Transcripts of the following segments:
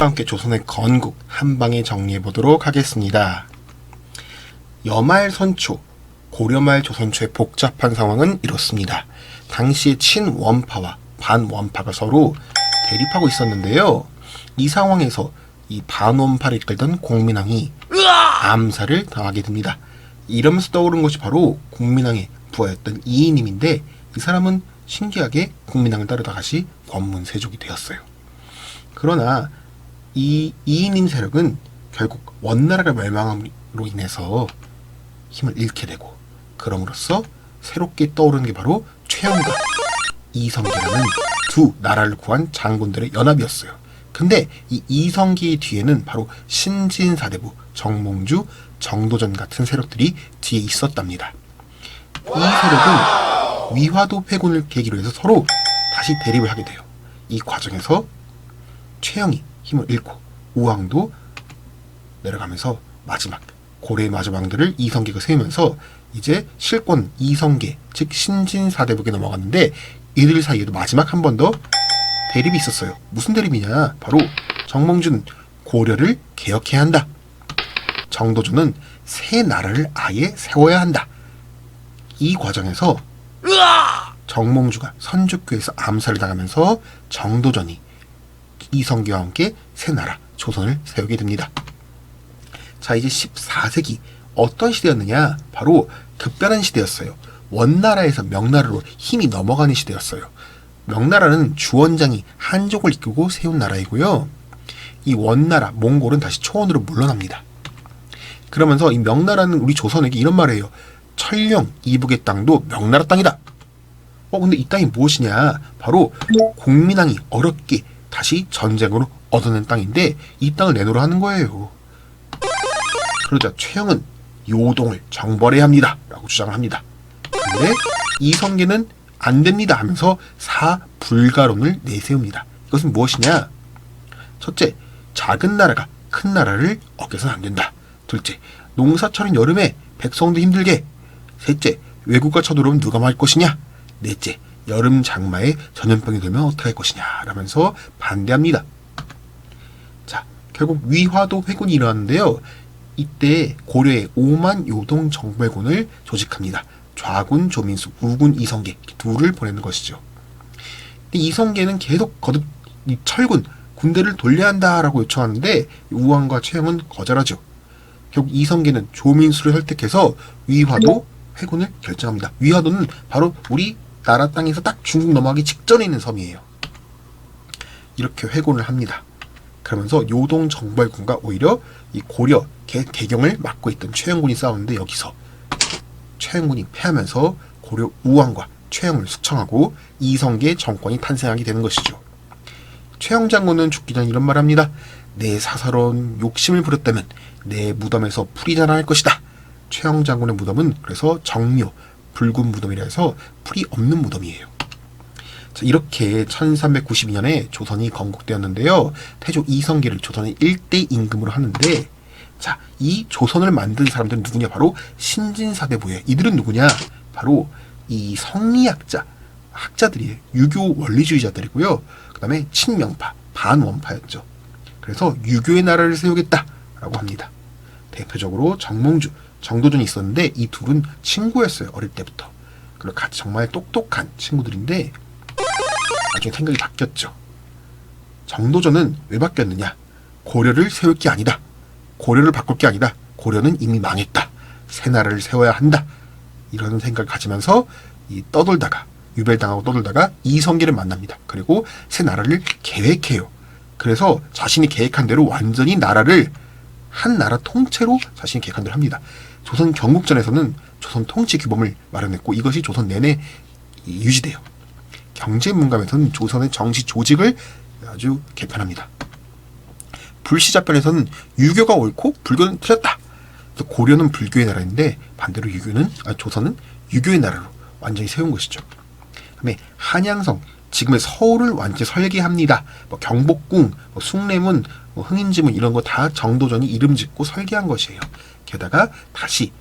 함께 조선의 건국 한 방에 정리해 보도록 하겠습니다. 여말 선초, 고려말 조선초의 복잡한 상황은 이렇습니다. 당시에 친원파와 반원파가 서로 대립하고 있었는데요. 이 상황에서 이 반원파를 이끌던 공민왕이 암살을 당하게 됩니다. 이러면서 떠오른 것이 바로 국민왕의 부하였던 이인임인데 이 사람은 신기하게 국민왕을 따르다 다시 권문세족이 되었어요. 그러나 이 이인임 세력은 결국 원나라가 멸망함으로 인해서 힘을 잃게 되고 그럼으로써 새롭게 떠오르는 게 바로 최영과 이성계라는 두 나라를 구한 장군들의 연합이었어요. 근데 이 이성계의 뒤에는 바로 신진사대부, 정몽주, 정도전 같은 세력들이 뒤에 있었답니다. 이 세력은 위화도 회군을 계기로 해서 서로 다시 대립을 하게 돼요. 이 과정에서 최영이 힘을 잃고 우왕도 내려가면서 마지막 고려의 마지막 왕들을 이성계가 세우면서 이제 실권 이성계 즉 신진사대북에 넘어갔는데 이들 사이에도 마지막 한 번 더 대립이 있었어요. 무슨 대립이냐? 바로 정몽준 고려를 개혁해야 한다. 정도준은 새 나라를 아예 세워야 한다. 이 과정에서 정몽주가 선주교에서 암살을 당하면서 정도전이 이성계와 함께 새 나라 조선을 세우게 됩니다. 자 이제 14세기 어떤 시대였느냐 바로 급변한 시대였어요. 원나라에서 명나라로 힘이 넘어가는 시대였어요. 명나라는 주원장이 한족을 이끌고 세운 나라이고요. 이 원나라 몽골은 다시 초원으로 물러납니다. 그러면서 이 명나라는 우리 조선에게 이런 말을 해요. 철령 이북의 땅도 명나라 땅이다. 어 근데 이 땅이 무엇이냐? 바로 공민왕이 어렵게 다시 전쟁으로 얻어낸 땅인데 이 땅을 내놓으라 하는 거예요. 그러자 최영은 요동을 정벌해야 합니다. 라고 주장을 합니다. 근데 이성계는 안 됩니다 하면서 사불가론을 내세웁니다. 이것은 무엇이냐? 첫째, 작은 나라가 큰 나라를 어겨서는 안 된다. 둘째, 농사철인 여름에 백성도 힘들게. 셋째, 외국가 쳐들어오면 누가 말 것이냐? 넷째, 여름 장마에 전염병이 되면 어떻게 할 것이냐? 라면서 반대합니다. 자, 결국 위화도 회군이 일어났는데요. 이때 고려의 오만 요동 정벌군을 조직합니다. 좌군 조민수, 우군 이성계 둘을 보내는 것이죠. 근데 이성계는 계속 거듭 이 철군 군대를 돌려야 한다라고 요청하는데 우왕과 최영은 거절하죠. 결국 이성계는 조민수를 설득해서 위화도 회군을 결정합니다. 위화도는 바로 우리 나라 땅에서 딱 중국 넘어가기 직전에 있는 섬이에요. 이렇게 회군을 합니다. 그러면서 요동 정벌군과 오히려 이 고려 개, 개경을 맡고 있던 최영군이 싸우는데 여기서 최영군이 패하면서 고려 우왕과 최영을 숙청하고 이성계 정권이 탄생하게 되는 것이죠. 최영 장군은 죽기 전 이런 말을 합니다. 내 사사로운 욕심을 부렸다면 내 무덤에서 풀이 자라날 것이다. 최영 장군의 무덤은 그래서 정묘, 붉은 무덤이라 해서 풀이 없는 무덤이에요. 자, 이렇게 1392년에 조선이 건국되었는데요. 태조 이성계를 조선의 1대 임금으로 하는데 자, 이 조선을 만든 사람들은 누구냐? 바로 신진사대부예요. 이들은 누구냐? 바로 이 성리학자, 학자들이에요. 유교 원리주의자들이고요. 그 다음에 친명파, 반원파였죠. 그래서 유교의 나라를 세우겠다라고 합니다. 대표적으로 정몽주, 정도전이 있었는데 이 둘은 친구였어요. 어릴 때부터. 그리고 같이 정말 똑똑한 친구들인데 나중에 생각이 바뀌었죠. 정도전은 왜 바뀌었느냐? 고려를 세울 게 아니다. 고려를 바꿀 게 아니다. 고려는 이미 망했다. 새 나라를 세워야 한다. 이런 생각을 가지면서 이 떠돌다가 유별당하고 떠돌다가 이성계를 만납니다. 그리고 새 나라를 계획해요. 그래서 자신이 계획한 대로 완전히 나라를 한 나라 통째로 자신이 계획한 대로 합니다. 조선 경국전에서는 조선 통치 규범을 마련했고 이것이 조선 내내 유지돼요. 경제 문감에서는 조선의 정치 조직을 아주 개편합니다. 불시자편에서는 유교가 옳고 불교는 틀렸다. 그래서 고려는 불교의 나라인데 반대로 유교는 아, 조선은 유교의 나라로 완전히 세운 것이죠. 그다음에 한양성 지금의 서울을 완전히 설계합니다. 뭐 경복궁, 뭐 숭례문, 뭐 흥인지문 이런 거 다 정도전이 이름 짓고 설계한 것이에요. 게다가 다시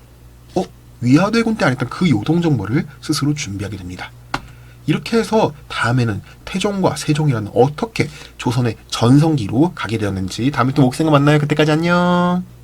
어 위화도군 때 안 했던 그 요동 정보를 스스로 준비하게 됩니다. 이렇게 해서 다음에는 태종과 세종이라는 어떻게 조선의 전성기로 가게 되었는지 다음에 또 목생과 만나요. 그때까지 안녕.